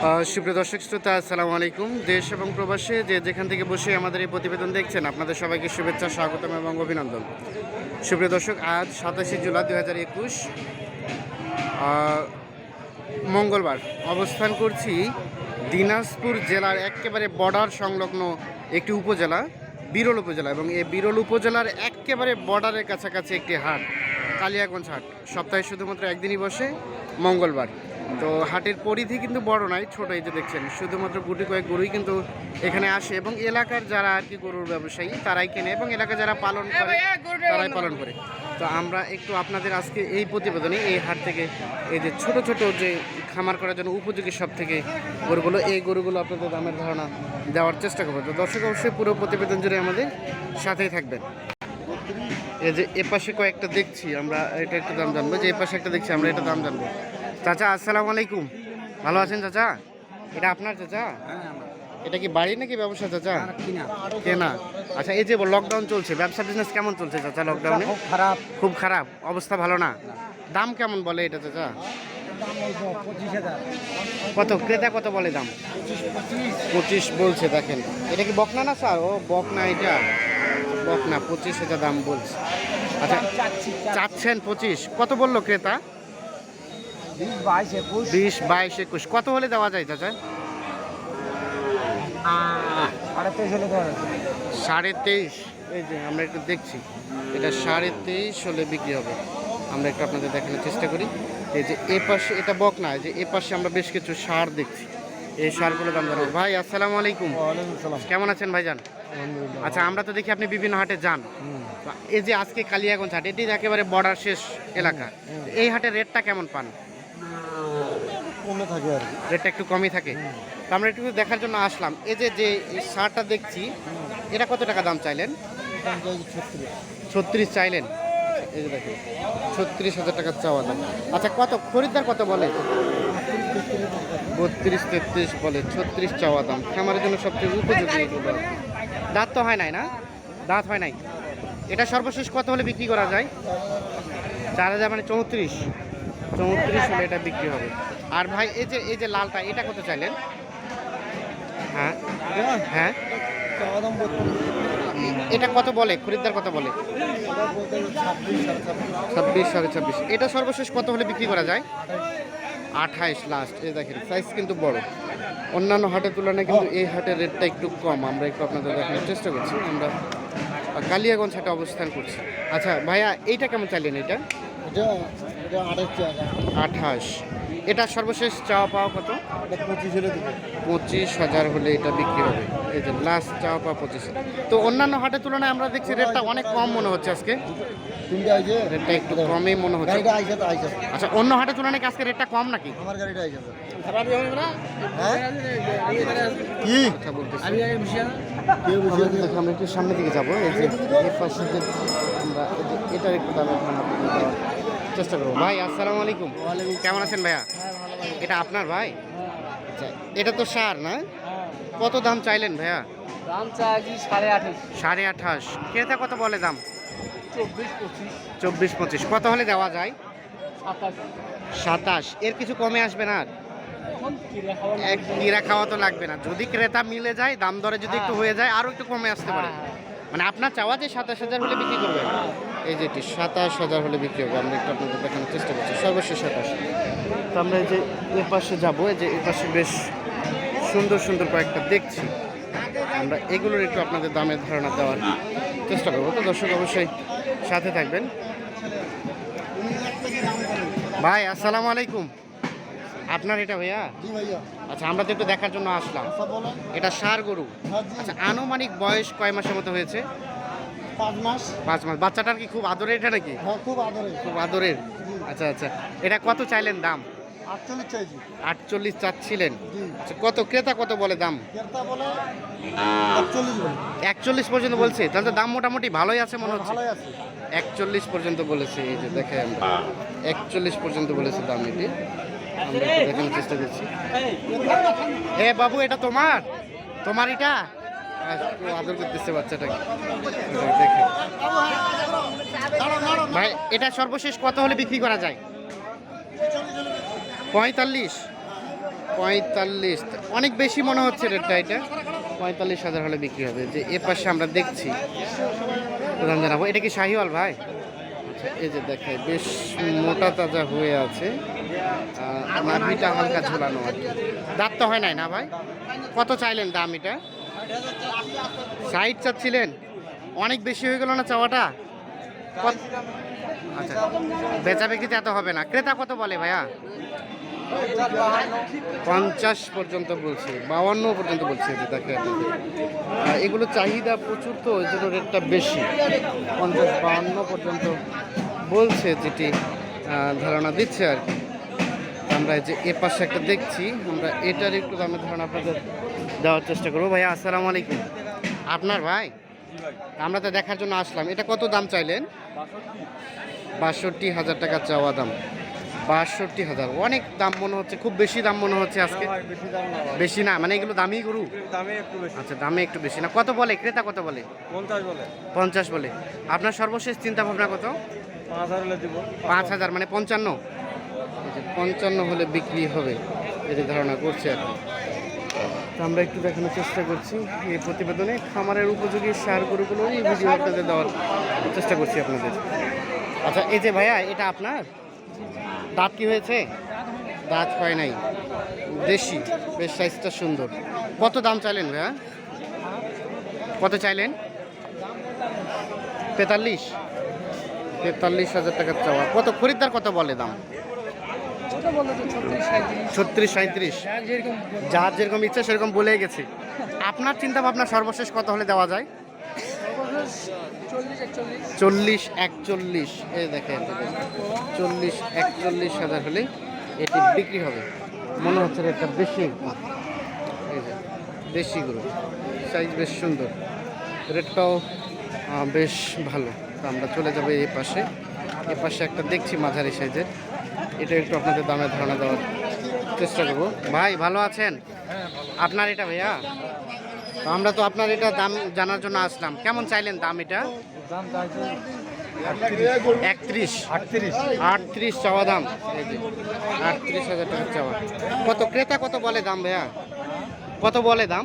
সুপ্রিয় দর্শক, শ্রোতা, আসসালামু আলাইকুম। দেশ এবং প্রবাসে যে যেখান থেকে বসে আমাদের এই প্রতিবেদন দেখছেন, আপনাদের সবাইকে শুভেচ্ছা, স্বাগতম এবং অভিনন্দন। সুপ্রিয় দর্শক, আজ সাতাশে জুলাই দু হাজার একুশ মঙ্গলবার অবস্থান করছি দিনাজপুর জেলার একেবারে বর্ডার সংলগ্ন একটি উপজেলা, বিরল উপজেলা, এবং এই বিরল উপজেলার একেবারে বর্ডারের কাছাকাছি একটি হাট, কালিয়াগঞ্জ হাট। সপ্তাহে শুধুমাত্র একদিনই বসে, মঙ্গলবার। তো হাটের পরিধি কিন্তু বড় নয় ছোট এই যে দেখছেন। শুধুমাত্র গুটি কয়েক গরুই কিন্তু এখানে আসে এবং এলাকার যারা আর কি গরুর ব্যবসায়ী তারাই কেনে এবং এলাকা যারা পালন করে তারাই পালন করে। তো আমরা একটু আপনাদের আজকে এই প্রতিবেদনে এই হাট থেকে এই যে ছোট ছোট যে খামার করার জন্য উপযোগী সব থেকে গরুগুলো এই গরুগুলো আপনাদের দামের ধারণা দেওয়ার চেষ্টা করব। তো দর্শক অবশ্যই পুরো প্রতিবেদন জুড়ে আমাদের সাথেই থাকবেন। এই যে এ পাশে কয়েকটা দেখছি আমরা এটা একটা দাম জানব। যে এ পাশে একটা দেখছি আমরা এটা দাম জানব। চাচা আসসালামু আলাইকুম ভালো আছেন চাচা? এটা আপনার চাচা? এটা কি বাড়ি নাকি ব্যবসা চাচা? কেনা। আচ্ছা এই যে লকডাউন চলছে ব্যবসা বিজনেস কেমন চলছে চাচা লকডাউনে খুব খারাপ। খুব খারাপ অবস্থা ভালো না? দাম কেমন বলে এটা চাচা? কত? ক্রেতা কত বলে দাম? পঁচিশ বলছে দেখেন। এটা কি বকনা না স্যার? ও বকনা এটা। বকনা পঁচিশ হাজার দাম বলছে। আচ্ছা চাচ্ছি। চাচ্ছেন পঁচিশ। কত বলল ক্রেতা? বিশ বাইশ একুশ। কত হলে দেওয়া যায় চাচা? সাড়ে তেইশ এই যে আমরা একটু দেখছি। এটা সাড়ে তেইশ হলে বিক্রি হবে। আমরা একটু আপনাদের দেখানোর চেষ্টা করি। এই যে এ পাশে এটা বক না যে এ পাশে আমরা বেশ কিছু সার দেখছি। এই সারগুলো দাম জানাব ভাই আসসালামু আলাইকুম। কেমন আছেন ভাইজান? আলহামদুলিল্লাহ। আচ্ছা আমরা তো দেখি আপনি বিভিন্ন হাটে যান। এই যে আজকে কালিয়াগঞ্জ হাট এটি একেবারে বর্ডার শেষ এলাকা। এই হাটের রেটটা কেমন পান? কমে থাকে আর কি। রেটটা একটু কমই থাকে। তো আমরা একটু দেখার জন্য আসলাম। এই যে যে সারটা দেখছি এটা কত টাকা দাম চাইলেন? ছত্রিশ। চাইলেন। এই যে দেখেন ছত্রিশ হাজার টাকার চাওয়া দাম। আচ্ছা কত? খরিদ্দার কত বলে? বত্রিশ তেত্রিশ বলে ছত্রিশ চাওয়া দাম। খামারের জন্য সবচেয়ে উপযোগী দাঁত তো হয় নাই না? দাঁত হয় নাই। এটা সর্বশেষ কত হলে বিক্রি করা যায়? চার হাজার মানে চৌত্রিশ। চৌত্রিশ হলে এটা বিক্রি হবে। আর ভাই, এই যে এই যে লালটা, এটা কত চাইলেন? হ্যাঁ। হ্যাঁ। এটা কত বলে? খরিদ্দার কত বলে? ছাব্বিশ সাড়ে ছাব্বিশ। এটা সর্বশেষ কত হলে বিক্রি করা যায়? আঠাইশ লাস্ট এই দেখেন সাইজ কিন্তু বড়। অন্যান্য হাটের তুলনায় কিন্তু এই হাটের রেটটা একটু কম। আমরা একটু আপনাদের দেখানোর চেষ্টা করছি। আমরা কালিয়াগঞ্জ হাটে অবস্থান করছি। আচ্ছা ভাইয়া, এইটা কেমন চাইলেন এটা আঠাশ। এটা সর্বশেষ চাওয়া পাওয়া কত? পঁচিশ হলে পঁচিশ হাজার হলে এটা বিক্রি হবে। এই যে লাস্ট চাওয়া পাওয়া পঁচিশ। তো অন্যান্য হাটের তুলনায় আমরা দেখছি রেটটা অনেক কম মনে হচ্ছে আজকে। রেটটা একটু কমই মনে হচ্ছে। গাড়িটা আইসে তো আইসে আচ্ছা অন্য হাটের তুলনায় কি আজকে রেটটা কম নাকি? আমার গাড়িটা হ্যাঁ? কি? আচ্ছা বলতেছি। কেউ বুঝিয়ে দিবে দেখো, আমরা একটু সামনের দিকে যাব। এই যে আমরা এটার একটু দেওয়ার চেষ্টা করব। ভাই আসসালামু আলাইকুম। কেমন আছেন ভাইয়া? এটা আপনার ভাই? আচ্ছা এটা তো সার না? কত দাম চাইলেন ভাইয়া? দাম চাইছি সাড়ে আঠাশ। সাড়ে আঠাশ। ক্রেতা কত বলে দাম? চব্বিশ পঁচিশ। চব্বিশ পঁচিশ। কত হলে দেওয়া যায়? সাতাশ। এর কিছু কমে আসবে না কিরা খাওয়া তো লাগবে না। যদি ক্রেতা মিলে যায় দাম দরে যদি একটু হয়ে। যায় আরও একটু কমে আসতে পারে। মানে আপনার চাওয়া যে সাতাশ হাজার হলে বিক্রি করবেন? এই যে এটি সাতাশ হাজার হলে বিক্রি হবে, আমরা একটু আপনাদের দেখানোর চেষ্টা করছি। সর্বশেষ সাতাশ। তো আমরা এই যে এ পাশে যাব যে এ পাশে বেশ সুন্দর সুন্দর কয়েকটা দেখছি। আমরা এগুলোর একটু আপনাদের দামের ধারণা দেওয়ার চেষ্টা করব। তো দর্শক অবশ্যই সাথে থাকবেন। ভাই, আসসালামু আলাইকুম। আপনার এটা ভাইয়া? আচ্ছা আমরা তো একটু দেখার জন্য আসলাম। আচ্ছা এটা সার গরু। হ্যাঁ আচ্ছা আনুমানিক বয়স কয় মাসের মতো হয়েছে? পাঁচ মাস। পাঁচ মাস। বাচ্চাটার কি খুব আদরের এটা নাকি? হ্যাঁ খুব আদরে খুব আদরের। আচ্ছা আচ্ছা। এটা কত চাইলেন দাম? আটচল্লিশ চাইছি আটচল্লিশ চাচ্ছিলেন। আচ্ছা কত ক্রেতা কত বলে দাম? কেরটা বলে একচল্লিশ পর্যন্ত বলছে। তাহলে তো দাম মোটামুটি ভালোই আছে মনে হচ্ছে। ভালোই আছে। একচল্লিশ পর্যন্ত বলেছে এই যে দেখে একচল্লিশ পর্যন্ত বলেছে দাম এটি। দেখানোর চেষ্টা করছি। বাবু, এটা তোমার? তোমার এটা? আদর করতেছে বাচ্চাটাকে। ভাই, এটা সর্বশেষ কত হলে বিক্রি করা যায়? পঁয়তাল্লিশ। পঁয়তাল্লিশ। অনেক বেশি মনে হচ্ছে রেটটা এটা। পঁয়তাল্লিশ হাজার হলে বিক্রি হবে। যে এ পাশে আমরা দেখছি। দাম জানাব। এটা কি শাহিওয়াল ভাই? এই যে দেখে বেশ মোটা তাজা হয়ে আছে। নাভিটা হালকা ঝোলানো আর। দাঁত তো হয় নাই না ভাই? কত চাইলেন দাম এটা? সাইড চাচ্ছিলেন? অনেক বেশি হয়ে গেল না চাওয়াটা? আচ্ছা বেচা বিক্রিতে এত হবে না। ক্রেতা কত বলে ভাইয়া? পঞ্চাশ পর্যন্ত বলছে, বাউান্ন পর্যন্ত বলছে যে দেখে আপনাদের। আর এগুলো চাহিদা প্রচুর তো, ওই জন্য রেটটা বেশি। পঞ্চাশ বাউান্ন পর্যন্ত বলছে যেটি ধারণা দিচ্ছে আর কি। আমরা যে এ পাশে একটা দেখছি, আমরা এটার একটু দামের ধারণা আপনাদের দেওয়ার চেষ্টা করব। ভাইয়া আসসালামু আলাইকুম। আপনার ভাই? আমরা তো দেখার জন্য আসলাম। এটা কত দাম চাইলেন? বাষট্টি হাজার টাকা চাওয়া দাম। বাষট্টি হাজার। অনেক দাম মনে হচ্ছে খুব বেশি দাম মনে হচ্ছে আজকে। বেশি না মানে এগুলো দামি গরু? দামে একটু বেশি। আচ্ছা দামে একটু বেশি না। কত বলে? ক্রেতা কত বলে? পঞ্চাশ বলে। পঞ্চাশ বলে। আপনার সর্বশেষ চিন্তা ভাবনা কত? পাঁচ হাজার মানে পঞ্চান্ন? পঞ্চান্ন হলে বিক্রি হবে এটি ধারণা করছে আর আমরা একটু দেখানোর চেষ্টা করছি এই প্রতিবেদনে। খামারের উপযোগী সার গরুগুলো এই ভিডিও আপনাদের দেওয়ার চেষ্টা করছি আপনাদের। আচ্ছা এই যে ভাইয়া এটা আপনার? দাঁত কি হয়েছে? দাঁত হয় নাই। দেশি, বেশ সাইজটা সুন্দর। কত দাম চাইলেন ভাইয়া? কত চাইলেন? তেতাল্লিশ। তেতাল্লিশ হাজার টাকার চাওয়া। কত খরিদ্দার কত বলে দাম? ছত্রিশ সাঁত্রিশ যার যেরকম ইচ্ছা সেরকম বলে গেছে। আপনার চিন্তা ভাবনা সর্বশেষ কত হলে দেওয়া যায়? চল্লিশ একচল্লিশ। এই দেখে চল্লিশ একচল্লিশ হাজার হলে এটি বিক্রি হবে। মনে হচ্ছে একটা বেশি এই যে দেশিগুলো সাইজ বেশ সুন্দর। রেটটাও বেশ ভালো। তো আমরা চলে যাব এই পাশে। এ পাশে একটা দেখছি মাঝারি সাইজের। এটা একটু আপনাদের দামের ধারণা দেওয়ার চেষ্টা করব। ভাই ভালো আছেন? আপনার এটা ভাইয়া? তো আমরা তো আপনার এটা দাম জানার জন্য আসলাম। কেমন চাইলেন দাম এটা? দাম একত্রিশ। আটত্রিশ। আটত্রিশ চাওয়া দাম। আটত্রিশ হাজার টাকা চাওয়া। কত ক্রেতা কত বলে দাম ভাইয়া? কত বলে দাম?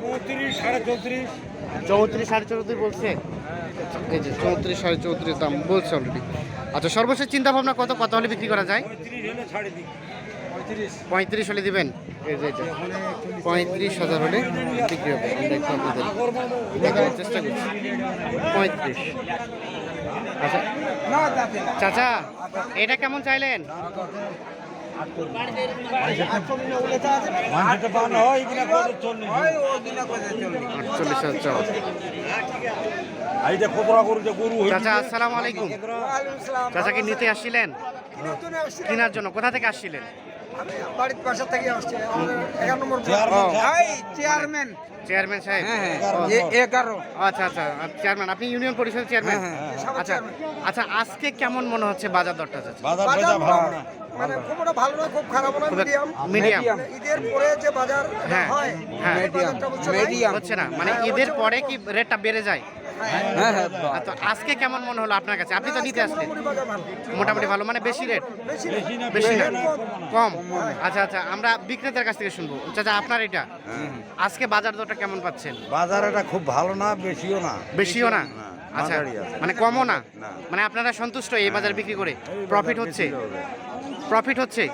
চৌত্রিশ সাড়ে চৌত্রিশ। চৌত্রিশ সাড়ে চৌত্রিশ বলছে? এই যে চৌত্রিশ সাড়ে চৌত্রিশ দাম বলছে অলরেডি আচ্ছা সর্বশেষ চিন্তা ভাবনা কত? কত হলে বিক্রি করা যায়? পঁয়ত্রিশ। হলে দিবেন? এই যে এটা। পঁয়ত্রিশ হাজার হলে বিক্রি হবে। আমরা একটু আপনাদের। দেখানোর চেষ্টা করছি। পঁয়ত্রিশ। আচ্ছা। চাচা এটা কেমন চাইলেন? হয় চাচা আসসালামু আলাইকুম। চাচাকে নিতে আসছিলেন? কেনার জন্য। কোথা থেকে আসছিলেন? বাড়ির পাশে থেকে আসছে। এগারো নম্বর চেয়ারম্যান চেয়ারম্যান। সাহেব। এগারো। আচ্ছা আচ্ছা চেয়ারম্যান আপনি ইউনিয়ন পরিষদের চেয়ারম্যান? আচ্ছা আচ্ছা আজকে কেমন মনে হচ্ছে বাজার দরটা বাজার বাজার বাজার ভালো না। মানে খুব ভালো না খুব খারাপ না মিডিয়াম মিডিয়াম ঈদের পরে যে বাজার হ্যাঁ, হয় হ্যাঁ। এই বাজারটা বুঝছ না? হচ্ছে না মানে ঈদের পরে কি রেটটা বেড়ে যায়? হ্যাঁ হ্যাঁ তো আজকে কেমন মনে হলো আপনার কাছে? আপনি তো নিতে আসলেন। মোটামুটি ভালো। মানে বেশি রেট? বেশি না। কম। আচ্ছা আচ্ছা আমরা বিক্রেতার কাছ থেকে শুনব। চাচা আপনার এটা? আজকে বাজার দরটা কেমন পাচ্ছেন? বাজার এটা খুব ভালো না বেশিও না। বেশিও না? আচ্ছা মানে কমও না? না। মানে আপনারা সন্তুষ্ট এই বাজার বিক্রি করে? প্রফিট হচ্ছে? প্রফিট হচ্ছে?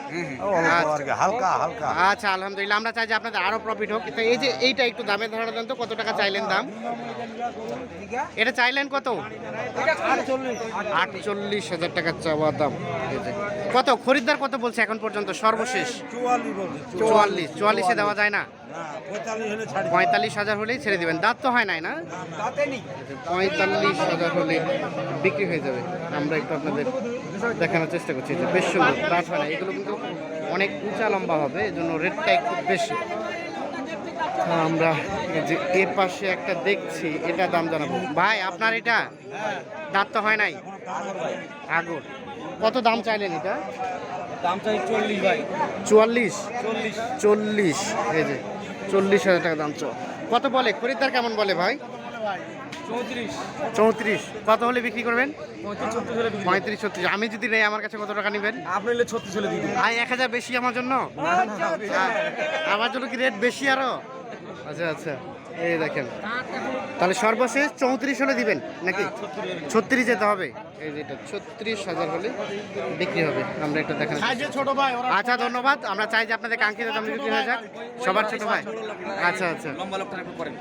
হালকা হালকা। আচ্ছা আলহামদুলিল্লাহ। আমরা চাই যে আপনাদের আরও প্রফিট হোক। তো এই যে এইটা একটু দামের ধারণা দেন তো কত টাকা চাইলেন দাম? এটা চাইলেন কত? আটচল্লিশ হাজার টাকা চাওয়া দাম। কত? খরিদ্দার কত বলছে এখন পর্যন্ত? সর্বশেষ। চুয়াল্লিশ চুয়াল্লিশ। চুয়াল্লিশে দেওয়া যায় না? পঁয়তাল্লিশ হাজার হলেই ছেড়ে দেবেন। দাঁত তো হয় নাই না? পঁয়তাল্লিশ হাজার হলে বিক্রি হয়ে যাবে। আমরা একটু আপনাদের দেখানোর চেষ্টা করছি যে বেশ সুন্দর দাঁত হয় না এগুলো কিন্তু অনেক উঁচা লম্বা হবে এই জন্য রেটটা একটু বেশি। আমরা যে এর পাশে একটা দেখছি এটা দাম জানাব। ভাই আপনার এটা? দাঁত তো হয় নাই? আগর। কত দাম চাইলেন এটা? দাম চাই চল্লিশ ভাই। চুয়াল্লিশ? চল্লিশ। চল্লিশ এই যে। চল্লিশ হাজার টাকা দাম চ। কত বলে? খরিদ্দার কেমন বলে ভাই? চৌত্রিশ। চৌত্রিশ। কত হলে বিক্রি করবেন? পঁয়ত্রিশ ছত্রিশ আমি যদি নেই আমার কাছে কত টাকা নেবেন? আপনি ছত্রিশ হলে এক হাজার বেশি আমার জন্য? আমার জন্য কি রেট বেশি আরও? আচ্ছা আচ্ছা। এই দেখেন। তাহলে সর্বশেষ চৌত্রিশ হলে দিবেন নাকি? ছত্রিশ যেতে হবে। এই যেটা ছত্রিশ হাজার হলে বিক্রি হবে। আমরা একটু দেখেন ছোট ভাই আচ্ছা ধন্যবাদ। আমরা চাই যে আপনাদের কাঙ্ক্ষিত দাম বিক্রি হয়ে যাক। সবার ছোট ভাই। আচ্ছা আচ্ছা। লম্বা লোকটা করেন।